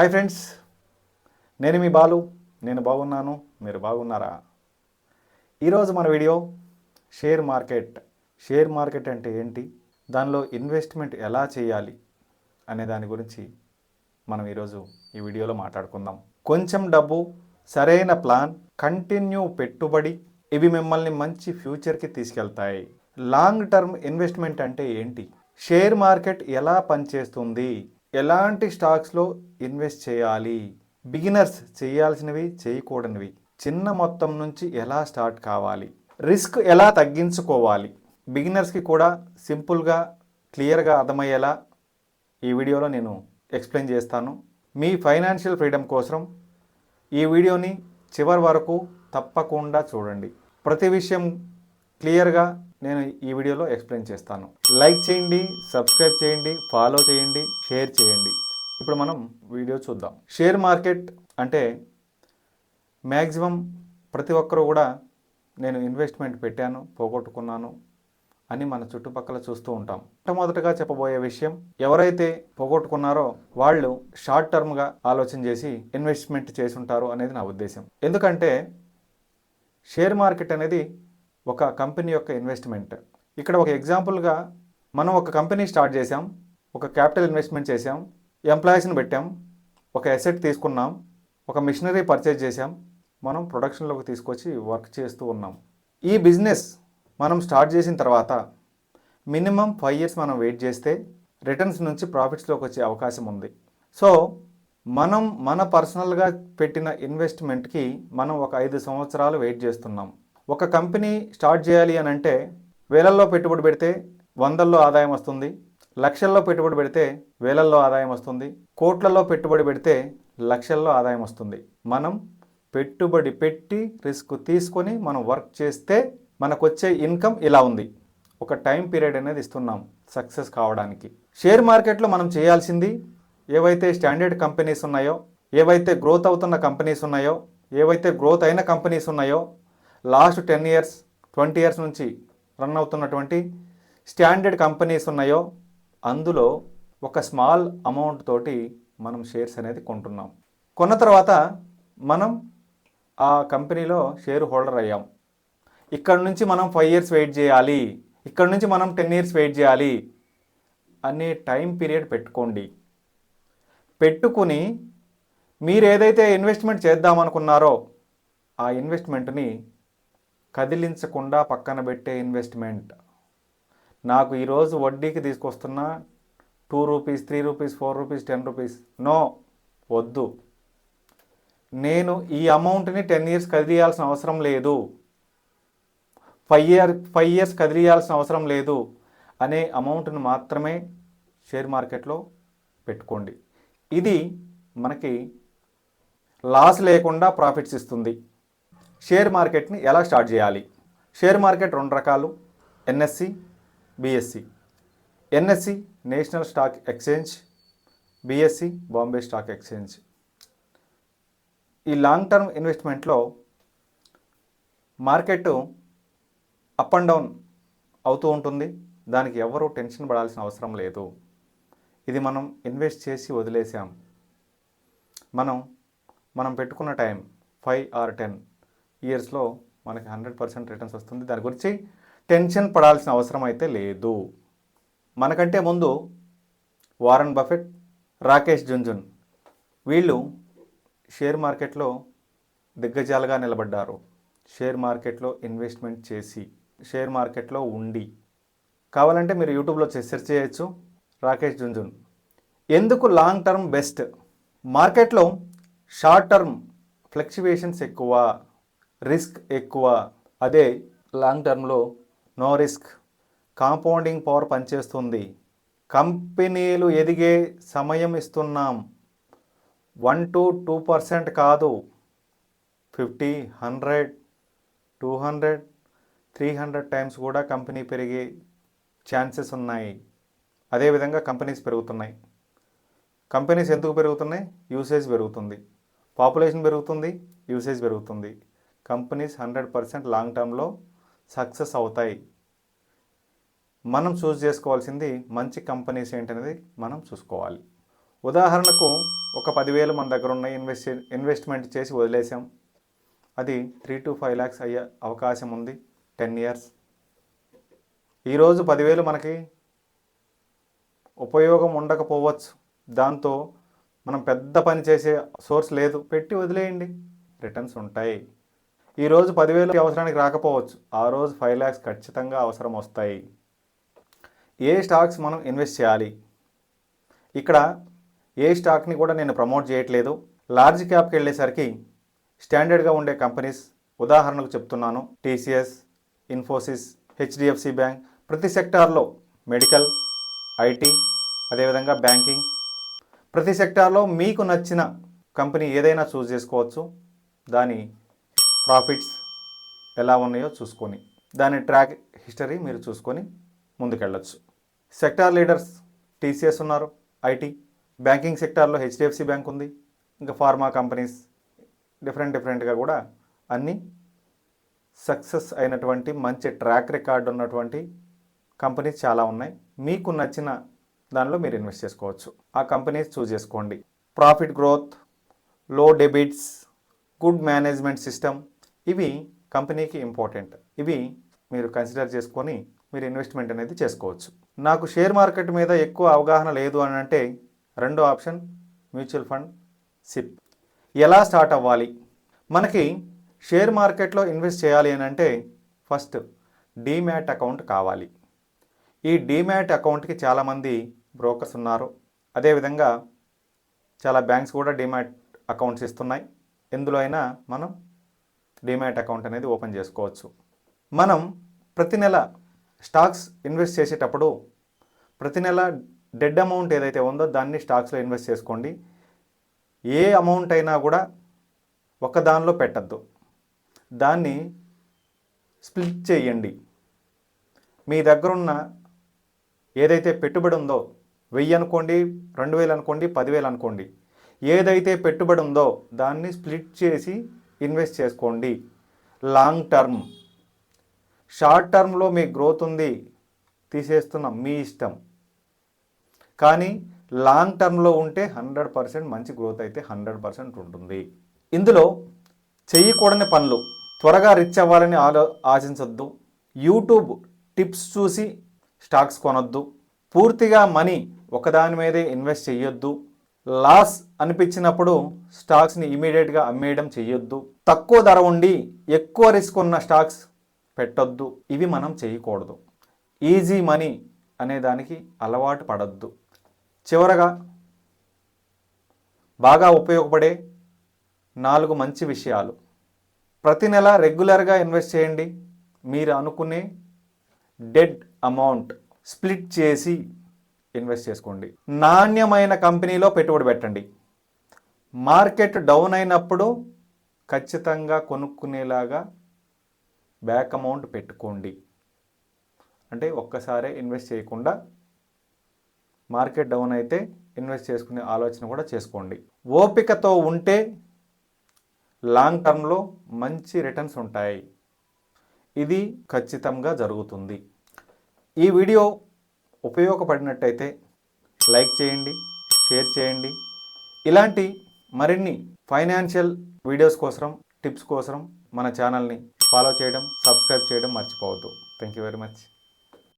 Hi friends నేను మీ బాలు. నేను బాగున్నాను. మీరు బాగున్నారా? ఈరోజు మన video share market. Share market అంటే ఏంటి? దానిలో ఇన్వెస్ట్మెంట్ ఎలా చేయాలి? అనే దాని గురించి మనం ఈరోజు ఈ వీడియోలో మాట్లాడుకుందాం. కొంచెం డబ్బు సరైన ప్లాన్ కంటిన్యూ పెట్టుబడి ఇవి మిమ్మల్ని మంచి ఫ్యూచర్కి తీసుకెళ్తాయి. లాంగ్ టర్మ్ ఇన్వెస్ట్మెంట్ అంటే ఏంటి? షేర్ మార్కెట్ ఎలా పనిచేస్తుంది? ఎలాంటి స్టాక్స్లో ఇన్వెస్ట్ చేయాలి? బిగినర్స్ చేయాల్సినవి చేయకూడనివి. చిన్న మొత్తం నుంచి ఎలా స్టార్ట్ కావాలి? రిస్క్ ఎలా తగ్గించుకోవాలి? బిగినర్స్కి కూడా సింపుల్గా క్లియర్గా అర్థమయ్యేలా ఈ వీడియోలో నేను ఎక్స్ప్లెయిన్ చేస్తాను. మీ ఫైనాన్షియల్ ఫ్రీడమ్ కోసం ఈ వీడియోని చివరి వరకు తప్పకుండా చూడండి. ప్రతి విషయం క్లియర్గా నేను ఈ వీడియోలో ఎక్స్ప్లెయిన్ చేస్తాను. లైక్ చేయండి సబ్స్క్రైబ్ చేయండి ఫాలో చేయండి షేర్ చేయండి. ఇప్పుడు మనం వీడియో చూద్దాం. షేర్ మార్కెట్ అంటే మ్యాక్సిమం ప్రతి ఒక్కరూ కూడా నేను ఇన్వెస్ట్మెంట్ పెట్టాను పోగొట్టుకున్నాను అని మన చుట్టుపక్కల చూస్తూ ఉంటాం. మొట్టమొదటగా చెప్పబోయే విషయం ఎవరైతే పోగొట్టుకున్నారో వాళ్ళు షార్ట్ టర్మ్గా ఆలోచన చేసి ఇన్వెస్ట్మెంట్ చేసి ఉంటారు అనేది నా ఉద్దేశం ఎందుకంటే షేర్ మార్కెట్ అనేది ఒక కంపెనీ యొక్క ఇన్వెస్ట్మెంట్. ఇక్కడ ఒక ఎగ్జాంపుల్గా మనం ఒక కంపెనీ స్టార్ట్ చేసాం ఒక క్యాపిటల్ ఇన్వెస్ట్మెంట్ చేసాం ఎంప్లాయీస్ని పెట్టాం ఒక ఎసెట్ తీసుకున్నాం ఒక మిషనరీ పర్చేజ్ చేసాం మనం ప్రొడక్షన్లోకి తీసుకొచ్చి వర్క్ చేస్తూ ఉన్నాం. ఈ బిజినెస్ మనం స్టార్ట్ చేసిన తర్వాత మినిమం ఫైవ్ ఇయర్స్ మనం వెయిట్ చేస్తే రిటర్న్స్ నుంచి ప్రాఫిట్స్లోకి వచ్చే అవకాశం ఉంది. సో మనం మన పర్సనల్గా పెట్టిన ఇన్వెస్ట్మెంట్కి మనం ఒక ఐదు సంవత్సరాలు వెయిట్ చేస్తున్నాం. ఒక కంపెనీ స్టార్ట్ చేయాలి అని అంటే వేలల్లో పెట్టుబడి పెడితే వందల్లో ఆదాయం వస్తుంది లక్షల్లో పెట్టుబడి పెడితే వేలల్లో ఆదాయం వస్తుంది కోట్లలో పెట్టుబడి పెడితే లక్షల్లో ఆదాయం వస్తుంది. మనం పెట్టుబడి పెట్టి రిస్క్ తీసుకొని మనం వర్క్ చేస్తే మనకు వచ్చే ఇన్కమ్ ఇలా ఉంది. ఒక టైం పీరియడ్ అనేది ఇస్తున్నాం సక్సెస్ కావడానికి. షేర్ మార్కెట్లో మనం చేయాల్సింది ఏవైతే స్టాండర్డ్ కంపెనీస్ ఉన్నాయో ఏవైతే గ్రోత్ అవుతున్న కంపెనీస్ ఉన్నాయో ఏవైతే గ్రోత్ అయిన కంపెనీస్ ఉన్నాయో last ten years twenty years నుంచి రన్ అవుతున్నటువంటి స్టాండర్డ్ కంపెనీస్ ఉన్నాయో అందులో ఒక స్మాల్ అమౌంట్ తోటి మనం షేర్స్ అనేది కొంటున్నాం. కొన్న తర్వాత మనం ఆ కంపెనీలో షేర్ హోల్డర్ అయ్యాం. ఇక్కడ నుంచి మనం ఫైవ్ ఇయర్స్ వెయిట్ చేయాలి ఇక్కడ నుంచి మనం టెన్ ఇయర్స్ వెయిట్ చేయాలి అనే టైం పీరియడ్ పెట్టుకోండి. పెట్టుకుని మీరు ఏదైతే ఇన్వెస్ట్మెంట్ చేద్దామనుకున్నారో ఆ ఇన్వెస్ట్మెంట్ని కదిలించకుండా పక్కన పెట్టే ఇన్వెస్ట్మెంట్ నాకు ఈరోజు వడ్డీకి తీసుకొస్తున్న two rupees three rupees four rupees ten rupees no వద్దు. నేను ఈ అమౌంట్ని టెన్ ఇయర్స్ కదిలియాల్సిన అవసరం లేదు. ఫైవ్ ఇయర్ ఫైవ్ ఇయర్స్ కదిలియాల్సిన అవసరం లేదు అనే అమౌంట్ను మాత్రమే షేర్ మార్కెట్లో పెట్టుకోండి. ఇది మనకి లాస్ లేకుండా ప్రాఫిట్స్ ఇస్తుంది. షేర్ మార్కెట్ని ఎలా స్టార్ట్ చేయాలి? షేర్ మార్కెట్ రెండు రకాలు NSC BSC. NSC national stock exchange BSC Bombay stock exchange. ఈ లాంగ్ టర్మ్ ఇన్వెస్ట్మెంట్లో మార్కెట్ అప్ అండ్ డౌన్ అవుతూ ఉంటుంది. దానికి ఎవరూ టెన్షన్ పడాల్సిన అవసరం లేదు. ఇది మనం ఇన్వెస్ట్ చేసి వదిలేసాం. మనం మనం పెట్టుకున్న టైం ఫైవ్ ఆర్ టెన్. ఇయర్స్లో మనకి హండ్రెడ్ పర్సెంట్ రిటర్న్స్ వస్తుంది. దాని గురించి టెన్షన్ పడాల్సిన అవసరం అయితే లేదు. మనకంటే ముందు వారన్ బఫెట్ రాకేష్ జుంజున్ వీళ్ళు షేర్ మార్కెట్లో దిగ్గజాలుగా నిలబడ్డారు. షేర్ మార్కెట్లో ఇన్వెస్ట్మెంట్ చేసి షేర్ మార్కెట్లో ఉండి. కావాలంటే మీరు యూట్యూబ్లో సెర్చ్ చేయొచ్చు. రాకేష్ జుంజున్. ఎందుకు లాంగ్ టర్మ్ బెస్ట్? మార్కెట్లో షార్ట్ టర్మ్ ఫ్లక్చువేషన్స్ ఎక్కువ. రిస్క్ ఎక్కువ. అదే లాంగ్ టర్మ్లో నో రిస్క్. కాంపౌండింగ్ పవర్ పనిచేస్తుంది. కంపెనీలు ఎదిగే సమయం ఇస్తున్నాం. వన్ టు టూ పర్సెంట్ కాదు. Fifty hundred two hundred three hundred times కూడా కంపెనీ పెరిగే ఛాన్సెస్ ఉన్నాయి. అదేవిధంగా కంపెనీస్ పెరుగుతున్నాయి. కంపెనీస్ ఎందుకు పెరుగుతున్నాయి? యూసేజ్ పెరుగుతుంది. పాపులేషన్ పెరుగుతుంది యూసేజ్ పెరుగుతుంది. కంపెనీస్ హండ్రెడ్ పర్సెంట్ లాంగ్ టర్మ్లో సక్సెస్ అవుతాయి. మనం చూస్ చేసుకోవాల్సింది మంచి కంపెనీస్ ఏంటనేది మనం చూసుకోవాలి. ఉదాహరణకు ఒక పదివేలు మన దగ్గర ఉన్న ఇన్వెస్ట్ ఇన్వెస్ట్మెంట్ చేసి వదిలేసాం. అది త్రీ టు ఫైవ్ ల్యాక్స్ అయ్యే అవకాశం ఉంది. Ten years. ఈరోజు పదివేలు మనకి ఉపయోగం ఉండకపోవచ్చు. దాంతో మనం పెద్ద పని చేసే సోర్స్ లేదు. పెట్టి వదిలేయండి. రిటర్న్స్ ఉంటాయి. ఈరోజు పదివేలు అవసరానికి రాకపోవచ్చు. ఆ రోజు ఫైవ్ ల్యాక్స్ ఖచ్చితంగా అవసరం వస్తాయి. ఏ స్టాక్స్ మనం ఇన్వెస్ట్ చేయాలి? ఇక్కడ ఏ స్టాక్ని కూడా నేను ప్రమోట్ చేయట్లేదు. లార్జ్ క్యాప్కి వెళ్ళేసరికి స్టాండర్డ్గా ఉండే కంపెనీస్ ఉదాహరణకు చెప్తున్నాను టీసీఎస్ ఇన్ఫోసిస్ హెచ్డిఎఫ్సి బ్యాంక్ ప్రతి సెక్టార్లో మెడికల్ ఐటీ అదేవిధంగా బ్యాంకింగ్. ప్రతి సెక్టార్లో మీకు నచ్చిన కంపెనీ ఏదైనా చూస్ చేసుకోవచ్చు. దాని ప్రాఫిట్స్ ఎలా ఉన్నాయో చూసుకొని దాని ట్రాక్ హిస్టరీ మీరు చూసుకొని ముందుకెళ్ళచ్చు. సెక్టార్ లీడర్స్ టీసీఎస్ ఉన్నారు ఐటీ బ్యాంకింగ్ సెక్టార్లో హెచ్డిఎఫ్సి బ్యాంక్ ఉంది ఇంకా ఫార్మా కంపెనీస్ డిఫరెంట్ డిఫరెంట్గా కూడా అన్నీ సక్సెస్ అయినటువంటి మంచి ట్రాక్ రికార్డ్ ఉన్నటువంటి కంపెనీస్ చాలా ఉన్నాయి. మీకు నచ్చిన దానిలో మీరు ఇన్వెస్ట్ చేసుకోవచ్చు. ఆ కంపెనీస్ చూజ్ చేసుకోండి. ప్రాఫిట్ గ్రోత్లో డెబిట్స్ గుడ్ మేనేజ్మెంట్ సిస్టమ్ ఇవి కంపెనీకి ఇంపార్టెంట్. ఇవి మీరు కన్సిడర్ చేసుకొని మీరు ఇన్వెస్ట్మెంట్ అనేది చేసుకోవచ్చు. నాకు షేర్ మార్కెట్ మీద ఎక్కువ అవగాహన లేదు అని అంటే రెండో ఆప్షన్ మ్యూచువల్ ఫండ్ సిప్. ఎలా స్టార్ట్ అవ్వాలి? మనకి షేర్ మార్కెట్లో ఇన్వెస్ట్ చేయాలి అని అంటే ఫస్ట్ డీమ్యాట్ అకౌంట్ కావాలి. ఈ డీమ్యాట్ అకౌంట్కి చాలామంది బ్రోకర్స్ ఉన్నారు. అదేవిధంగా చాలా బ్యాంక్స్ కూడా డీమ్యాట్ అకౌంట్స్ ఇస్తున్నాయి. ఎందులో అయినా మనం డీమ్యాట్ అకౌంట్ అనేది ఓపెన్ చేసుకోవచ్చు. మనం ప్రతి నెల స్టాక్స్ ఇన్వెస్ట్ చేసేటప్పుడు ప్రతి నెల డెడ్ అమౌంట్ ఏదైతే ఉందో దాన్ని స్టాక్స్లో ఇన్వెస్ట్ చేసుకోండి. ఏ అమౌంట్ అయినా కూడా ఒక దానిలో పెట్టద్దు. దాన్ని స్ప్లిట్ చేయండి. మీ దగ్గరున్న ఏదైతే పెట్టుబడి ఉందో వెయ్యి అనుకోండి రెండు వేలు అనుకోండి పదివేలు అనుకోండి ఏదైతే పెట్టుబడి ఉందో దాన్ని స్ప్లిట్ చేసి ఇన్వెస్ట్ చేసుకోండి. లాంగ్ టర్మ్ షార్ట్ టర్మ్లో మీ గ్రోత్ ఉంది. తీసేస్తున్నాం మీ ఇష్టం. కానీ లాంగ్ టర్మ్లో ఉంటే హండ్రెడ్ పర్సెంట్ మంచి గ్రోత్ అయితే హండ్రెడ్ పర్సెంట్ ఉంటుంది. ఇందులో చేయకూడని పనులు త్వరగా రిచ్ అవ్వాలని ఆలో ఆశించొద్దు. యూట్యూబ్ టిప్స్ చూసి స్టాక్స్ కొనొద్దు. పూర్తిగా మనీ ఒకదాని మీదే ఇన్వెస్ట్ చేయొద్దు లాస్ అనిపించినప్పుడు స్టాక్స్ని ఇమీడియట్గా అమ్మేయడం చేయొద్దు తక్కువ ధర ఉండి ఎక్కువ రిస్క్ ఉన్న స్టాక్స్ పెట్టొద్దు. ఇవి మనం చేయకూడదు. ఈజీ మనీ అనే దానికి అలవాటు పడద్దు. చివరగా బాగా ఉపయోగపడే నాలుగు మంచి విషయాలు. ప్రతి నెల రెగ్యులర్గా ఇన్వెస్ట్ చేయండి. మీరు అనుకునే డెడ్ అమౌంట్ స్ప్లిట్ చేసి ఇన్వెస్ట్ చేసుకోండి. నాణ్యమైన కంపెనీలో పెట్టుబడి పెట్టండి. మార్కెట్ డౌన్ అయినప్పుడు ఖచ్చితంగా కొనుక్కునేలాగా బ్యాక్ అమౌంట్ పెట్టుకోండి. అంటే ఒక్కసారే ఇన్వెస్ట్ చేయకుండా మార్కెట్ డౌన్ అయితే ఇన్వెస్ట్ చేసుకునే ఆలోచన కూడా చేసుకోండి. ఓపికతో ఉంటే లాంగ్ టర్మ్లో మంచి రిటర్న్స్ ఉంటాయి. ఇది ఖచ్చితంగా జరుగుతుంది. ఈ వీడియో ఉపయోగపడినట్టయితే లైక్ చేయండి షేర్ చేయండి. ఇలాంటి మరిన్ని ఫైనాన్షియల్ వీడియోస్ కోసం టిప్స్ కోసం మన ఛానల్ని ఫాలో చేయడం సబ్స్క్రైబ్ చేయడం మర్చిపోవద్దు. Thank you very much.